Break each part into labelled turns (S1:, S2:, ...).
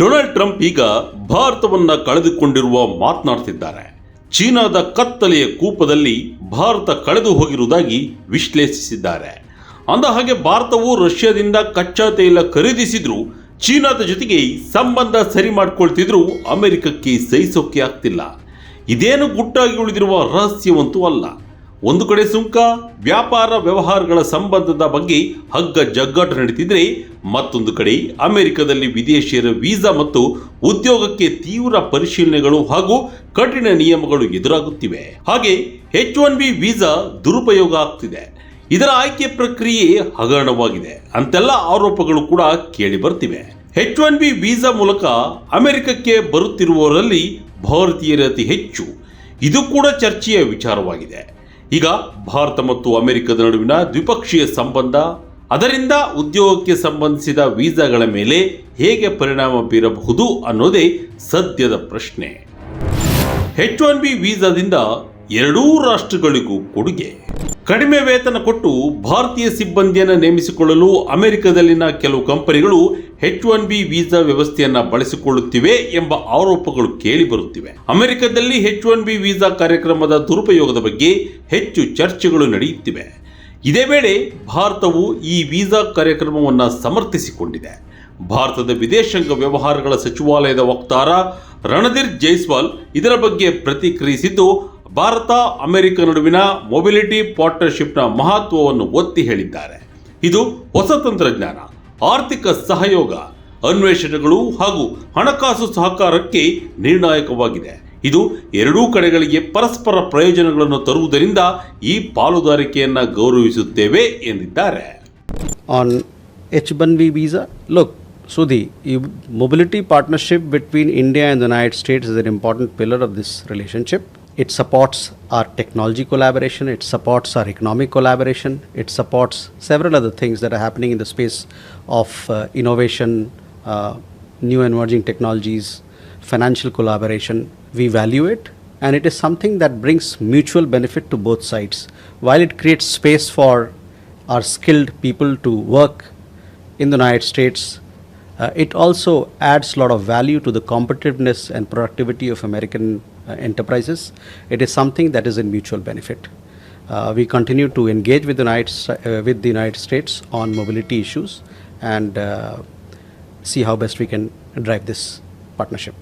S1: Donald Trump ಈಗ ಭಾರತವನ್ನ ಕಳೆದುಕೊಂಡಿರುವ ಮಾತನಾಡ್ತಿದ್ದಾರೆ. ಚೀನಾದ ಕತ್ತಲೆಯ ಕೂಪದಲ್ಲಿ ಭಾರತ ಕಳೆದು ಹೋಗಿರುವುದಾಗಿ ವಿಶ್ಲೇಷಿಸಿದ್ದಾರೆ. ಅಂದ ಹಾಗೆ ಭಾರತವು ರಷ್ಯಾದಿಂದ ಕಚ್ಚಾ ತೈಲ ಖರೀದಿಸಿದ್ರು ಚೀನಾದ ಜೊತೆಗೆ ಸಂಬಂಧ ಸರಿ ಮಾಡ್ಕೊಳ್ತಿದ್ರು ಅಮೆರಿಕಕ್ಕೆ ಸಹಿಸೋಕೆ ಆಗ್ತಿಲ್ಲ. ಇದೇನು ಗುಟ್ಟಾಗಿ ಉಳಿದಿರುವ ರಹಸ್ಯವಂತೂ ಅಲ್ಲ. ಒಂದು ಕಡೆ ಸುಂಕ, ವ್ಯಾಪಾರ ವ್ಯವಹಾರಗಳ ಸಂಬಂಧದ ಬಗ್ಗೆ ಹಗ್ಗ ಜಗ್ಗಾಟ ನಡೀತಿದ್ರೆ ಮತ್ತೊಂದು ಕಡೆ ಅಮೆರಿಕದಲ್ಲಿ ವಿದೇಶಿಯರ ವೀಸಾ ಮತ್ತು ಉದ್ಯೋಗಕ್ಕೆ ತೀವ್ರ ಪರಿಶೀಲನೆಗಳು ಹಾಗೂ ಕಠಿಣ ನಿಯಮಗಳು ಎದುರಾಗುತ್ತಿವೆ. ಹಾಗೆ ಎಚ್ ಒನ್ ಬಿ ವೀಸಾ ದುರುಪಯೋಗ ಆಗ್ತಿದೆ. ಇದರ ಆಯ್ಕೆ ಪ್ರಕ್ರಿಯೆ ಹಗರಣವಾಗಿದೆ. ಅಂತೆಲ್ಲ ಆರೋಪಗಳು ಕೂಡ ಕೇಳಿ ಬರ್ತಿವೆ. ಎಚ್ ಒನ್ ಬಿ ವೀಸಾ ಮೂಲಕ ಅಮೆರಿಕಕ್ಕೆ ಬರುತ್ತಿರುವವರಲ್ಲಿ ಭಾರತೀಯರ ಅತಿ ಹೆಚ್ಚು. ಇದು ಕೂಡ ಚರ್ಚೆಯ ವಿಚಾರವಾಗಿದೆ. ಈಗ ಭಾರತ ಮತ್ತು ಅಮೆರಿಕದ ನಡುವಿನ ದ್ವಿಪಕ್ಷೀಯ ಸಂಬಂಧ, ಅದರಿಂದ ಉದ್ಯೋಗಕ್ಕೆ ಸಂಬಂಧಿಸಿದ ವೀಸಾಗಳ ಮೇಲೆ ಹೇಗೆ ಪರಿಣಾಮ ಬೀರಬಹುದು ಅನ್ನೋದೇ ಸದ್ಯದ ಪ್ರಶ್ನೆ. ಎಚ್ ಒನ್ ಬಿ ವೀಸಾದಿಂದ ಎರಡೂ ರಾಷ್ಟ್ರಗಳಿಗೂ ಕೊಡುಗೆ. ಕಡಿಮೆ ವೇತನ ಕೊಟ್ಟು ಭಾರತೀಯ ಸಿಬ್ಬಂದಿಯನ್ನು ನೇಮಿಸಿಕೊಳ್ಳಲು ಅಮೆರಿಕದಲ್ಲಿನ ಕೆಲವು ಕಂಪನಿಗಳು ಎಚ್ ಒನ್ ಬಿ ವೀಸಾ ವ್ಯವಸ್ಥೆಯನ್ನ ಬಳಸಿಕೊಳ್ಳುತ್ತಿವೆ ಎಂಬ ಆರೋಪಗಳು ಕೇಳಿಬರುತ್ತಿವೆ ಅಮೆರಿಕದಲ್ಲಿ ಹೆಚ್ ಒನ್ ಬಿ ವೀಸಾ ಕಾರ್ಯಕ್ರಮದ ದುರುಪಯೋಗದ ಬಗ್ಗೆ ಹೆಚ್ಚು ಚರ್ಚೆಗಳು ನಡೆಯುತ್ತಿವೆ. ಇದೇ ವೇಳೆ ಭಾರತವು ಈ ವೀಸಾ ಕಾರ್ಯಕ್ರಮವನ್ನು ಸಮರ್ಥಿಸಿಕೊಂಡಿದೆ. ಭಾರತದ ವಿದೇಶಾಂಗ ವ್ಯವಹಾರಗಳ ಸಚಿವಾಲಯದ ವಕ್ತಾರ ರಣಧೀರ್ ಜೈಸ್ವಾಲ್ ಇದರ ಬಗ್ಗೆ ಪ್ರತಿಕ್ರಿಯಿಸಿದ್ದು, ಭಾರತ, ಅಮೆರಿಕ ನಡುವಿನ ಮೊಬಿಲಿಟಿ ಪಾರ್ಟ್ನರ್ಶಿಪ್ನ ಮಹತ್ವವನ್ನು ಒತ್ತಿ ಹೇಳಿದ್ದಾರೆ. ಇದು ಹೊಸ ತಂತ್ರಜ್ಞಾನ. ಆರ್ಥಿಕ ಸಹಯೋಗ ಅನ್ವೇಷಣೆಗಳು ಹಾಗೂ ಹಣಕಾಸು ಸಹಕಾರಕ್ಕೆ ನಿರ್ಣಾಯಕವಾಗಿದೆ ಇದು ಎರಡೂ ಕಡೆಗಳಿಗೆ ಪರಸ್ಪರ ಪ್ರಯೋಜನಗಳನ್ನು ತರುವುದರಿಂದ ಈ ಪಾಲುದಾರಿಕೆಯನ್ನು ಗೌರವಿಸುತ್ತೇವೆ ಎಂದಿದ್ದಾರೆ
S2: on H1B visa. Look, look ಸುದಿ ಈ mobility partnership between India and United States is an important pillar of this relationship. It supports our technology collaboration, it supports our economic collaboration, it supports several other things that are happening in the space of uh, innovation, uh, new emerging technologies, financial collaboration. We value it and it is something that brings mutual benefit to both sides. While it creates space for our skilled people to work in the United States. Uh, it also adds a lot of value to the competitiveness and productivity of American enterprises. It is something that is in mutual benefit. Uh, we continue to engage with the United, uh, with the United States on mobility issues and uh, see how best we can drive this partnership.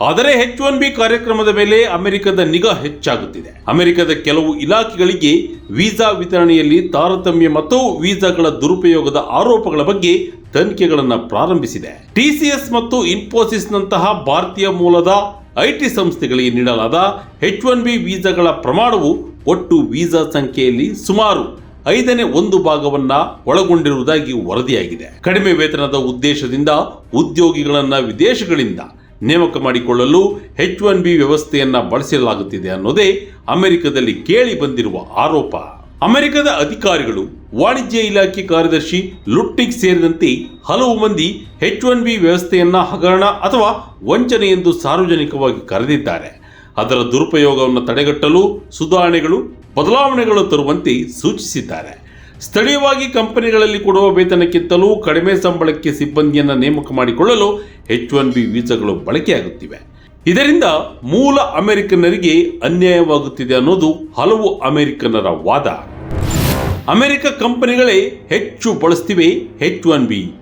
S1: ಆದರೆ H one B ಕಾರ್ಯಕ್ರಮದ ಮೇಲೆ ಅಮೆರಿಕದ ನಿಗಾ ಹೆಚ್ಚಾಗುತ್ತಿದೆ ಅಮೆರಿಕದ ಕೆಲವು ಇಲಾಖೆಗಳಿಗೆ visa ವಿತರಣೆಯಲ್ಲಿ ತಾರತಮ್ಯ ಮತ್ತು ವೀಸಾಗಳ ದುರುಪಯೋಗದ ಆರೋಪಗಳ ಬಗ್ಗೆ ತನಿಖೆಗಳನ್ನು ಪ್ರಾರಂಭಿಸಿದೆ ಟಿಸಿಎಸ್ ಮತ್ತು ಇನ್ಫೋಸಿಸ್ನಂತಹ ಭಾರತೀಯ ಮೂಲದ ಐಟಿ ಸಂಸ್ಥೆಗಳಿಗೆ ನೀಡಲಾದ ಎಚ್ ಒನ್ ಬಿ ವೀಸಾಗಳ ಪ್ರಮಾಣವು ಒಟ್ಟು ವೀಸಾ ಸಂಖ್ಯೆಯಲ್ಲಿ ಸುಮಾರು ಐದನೇ ಒಂದು ಭಾಗವನ್ನ ಒಳಗೊಂಡಿರುವುದಾಗಿ ವರದಿಯಾಗಿದೆ. ಕಡಿಮೆ ವೇತನದ ಉದ್ದೇಶದಿಂದ ಉದ್ಯೋಗಿಗಳನ್ನು ವಿದೇಶಗಳಿಂದ ನೇಮಕ ಮಾಡಿಕೊಳ್ಳಲು ಎಚ್ ಒನ್ ಬಿ ವ್ಯವಸ್ಥೆಯನ್ನ ಬಳಸಲಾಗುತ್ತಿದೆ ಅನ್ನೋದೇ ಅಮೆರಿಕದಲ್ಲಿ ಕೇಳಿ ಬಂದಿರುವ ಆರೋಪ. ಅಮೆರಿಕದ ಅಧಿಕಾರಿಗಳು ವಾಣಿಜ್ಯ ಇಲಾಖೆ ಕಾರ್ಯದರ್ಶಿ ಲುಟ್ಟಿಗ್ ಸೇರಿದಂತೆ ಹಲವು ಮಂದಿ ಹೆಚ್ ಒನ್ ಬಿ ವ್ಯವಸ್ಥೆಯನ್ನು ಹಗರಣ ಅಥವಾ ವಂಚನೆ ಎಂದು ಸಾರ್ವಜನಿಕವಾಗಿ ಕರೆದಿದ್ದಾರೆ. ಅದರ ದುರುಪಯೋಗವನ್ನು ತಡೆಗಟ್ಟಲು ಸುಧಾರಣೆಗಳು, ಬದಲಾವಣೆಗಳು ತರುವಂತೆ ಸೂಚಿಸಿದ್ದಾರೆ. ಸ್ಥಳೀಯವಾಗಿ ಕಂಪನಿಗಳಲ್ಲಿ ಕೊಡುವ ವೇತನಕ್ಕಿಂತಲೂ ಕಡಿಮೆ ಸಂಬಳಕ್ಕೆ ಸಿಬ್ಬಂದಿಯನ್ನು ನೇಮಕ ಮಾಡಿಕೊಳ್ಳಲು ಹೆಚ್ ಒನ್ ಬಿ ವೀಸಾಗಳು ಬಳಕೆಯಾಗುತ್ತಿವೆ. ಇದರಿಂದ ಮೂಲ ಅಮೆರಿಕನ್ನರಿಗೆ ಅನ್ಯಾಯವಾಗುತ್ತಿದೆ ಅನ್ನೋದು ಹಲವು ಅಮೆರಿಕನ್ನರ ವಾದ. ಅಮೆರಿಕ ಕಂಪನಿಗಳೇ ಹೆಚ್ಚು ಬಳಸ್ತಿವೆ ಹೆಚ್ ಒನ್ ಬಿ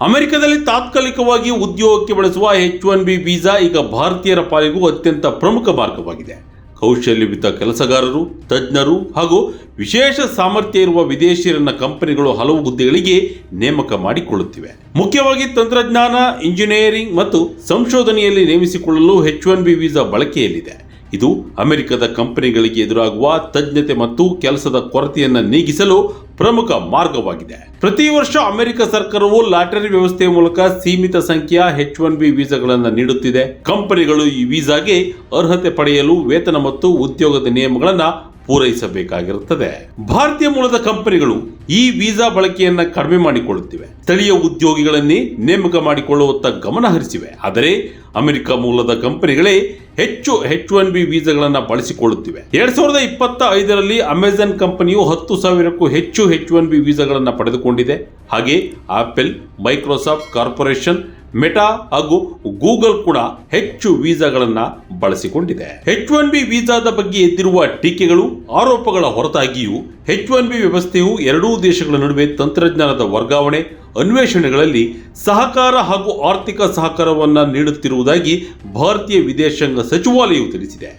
S1: ಅಮೆರಿಕದಲ್ಲಿ ತಾತ್ಕಾಲಿಕವಾಗಿ ಉದ್ಯೋಗಕ್ಕೆ ಬಳಸುವ ಹೆಚ್ ಒನ್ ಬಿ ವೀಸಾ ಈಗ ಭಾರತೀಯರ ಪಾಲಿಗೂ ಅತ್ಯಂತ ಪ್ರಮುಖ ಮಾರ್ಗವಾಗಿದೆ. ಕೌಶಲ್ಯಯುತ ಕೆಲಸಗಾರರು, ತಜ್ಞರು ಹಾಗೂ ವಿಶೇಷ ಸಾಮರ್ಥ್ಯ ಇರುವ ವಿದೇಶಿಯರನ್ನ ಕಂಪನಿಗಳು ಹಲವು ಹುದ್ದೆಗಳಿಗೆ ನೇಮಕ ಮಾಡಿಕೊಳ್ಳುತ್ತಿವೆ. ಮುಖ್ಯವಾಗಿ ತಂತ್ರಜ್ಞಾನ, ಇಂಜಿನಿಯರಿಂಗ್ ಮತ್ತು ಸಂಶೋಧನೆಯಲ್ಲಿ ನೇಮಿಸಿಕೊಳ್ಳಲು ಹೆಚ್ ಒನ್ ಬಿ ವೀಸಾ ಬಳಕೆಯಲ್ಲಿದೆ. ಇದು ಅಮೆರಿಕದ ಕಂಪನಿಗಳಿಗೆ ಎದುರಾಗುವ ತಜ್ಞತೆ ಮತ್ತು ಕೆಲಸದ ಕೊರತೆಯನ್ನು ನೀಗಿಸಲು ಪ್ರಮುಖ ಮಾರ್ಗವಾಗಿದೆ. ಪ್ರತಿ ವರ್ಷ ಅಮೆರಿಕ ಸರ್ಕಾರವು ಲಾಟರಿ ವ್ಯವಸ್ಥೆಯ ಮೂಲಕ ಸೀಮಿತ ಸಂಖ್ಯೆಯ ಹೆಚ್ ಒನ್ ಬಿ ವೀಸಾಗಳನ್ನು ನೀಡುತ್ತಿದೆ. ಕಂಪನಿಗಳು ಈ ವೀಸಾಗೆ ಅರ್ಹತೆ ಪಡೆಯಲು ವೇತನ ಮತ್ತು ಉದ್ಯೋಗದ ನಿಯಮಗಳನ್ನು ಪೂರೈಸಬೇಕಾಗಿರುತ್ತದೆ. ಭಾರತೀಯ ಮೂಲದ ಕಂಪನಿಗಳು ಈ ವೀಸಾ ಬಳಕೆಯನ್ನ ಕಡಿಮೆ ಮಾಡಿಕೊಳ್ಳುತ್ತಿವೆ. ಸ್ಥಳೀಯ ಉದ್ಯೋಗಿಗಳನ್ನೇ ನೇಮಕ ಮಾಡಿಕೊಳ್ಳುವತ್ತ ಗಮನ ಹರಿಸಿವೆ. ಆದರೆ ಅಮೆರಿಕ ಮೂಲದ ಕಂಪನಿಗಳೇ ಹೆಚ್ಚು ಹೆಚ್ ಒನ್ ಬಿ ವೀಸಾಗಳನ್ನು ಬಳಸಿಕೊಳ್ಳುತ್ತಿವೆ. ಎರಡ್ ಸಾವಿರದ ಇಪ್ಪತ್ತ ಐದರಲ್ಲಿ ಅಮೆಜಾನ್ ಕಂಪನಿಯು ಹತ್ತು ಸಾವಿರಕ್ಕೂ ಹೆಚ್ಚು ಹೆಚ್ ಒನ್ ಬಿ ವೀಸಾಗಳನ್ನು ಪಡೆದುಕೊಂಡಿದೆ. ಹಾಗೆ ಆಪಲ್, ಮೈಕ್ರೋಸಾಫ್ಟ್ ಕಾರ್ಪೊರೇಷನ್ ಮೆಟಾ ಹಾಗೂ ಗೂಗಲ್ ಕೂಡ ಹೆಚ್ಚು ವೀಸಾಗಳನ್ನು ಬಳಸಿಕೊಂಡಿದೆ. ಹೆಚ್ ಒನ್ ಬಿ ವೀಸಾದ ಬಗ್ಗೆ ಎದ್ದಿರುವ ಟೀಕೆಗಳು, ಆರೋಪಗಳ ಹೊರತಾಗಿಯೂ ಹೆಚ್ ಒನ್ ಬಿ ವ್ಯವಸ್ಥೆಯು ಎರಡೂ ದೇಶಗಳ ನಡುವೆ ತಂತ್ರಜ್ಞಾನದ ವರ್ಗಾವಣೆ, ಅನ್ವೇಷಣೆಗಳಲ್ಲಿ ಸಹಕಾರ ಹಾಗೂ ಆರ್ಥಿಕ ಸಹಕಾರವನ್ನು ನೀಡುತ್ತಿರುವುದಾಗಿ ಭಾರತೀಯ ವಿದೇಶಾಂಗ ಸಚಿವಾಲಯವು ತಿಳಿಸಿದೆ.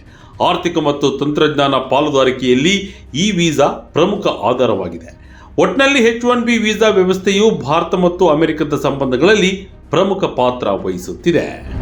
S1: ಆರ್ಥಿಕ ಮತ್ತು ತಂತ್ರಜ್ಞಾನ ಪಾಲುದಾರಿಕೆಯಲ್ಲಿ ಈ ವೀಸಾ ಪ್ರಮುಖ ಆಧಾರವಾಗಿದೆ. ಒಟ್ನಲ್ಲಿ ಹೆಚ್ ಒನ್ ಬಿ ವೀಸಾ ವ್ಯವಸ್ಥೆಯು ಭಾರತ ಮತ್ತು ಅಮೆರಿಕದ ಸಂಬಂಧಗಳಲ್ಲಿ ಪ್ರಮುಖ ಪಾತ್ರ ವಹಿಸುತ್ತಿದೆ.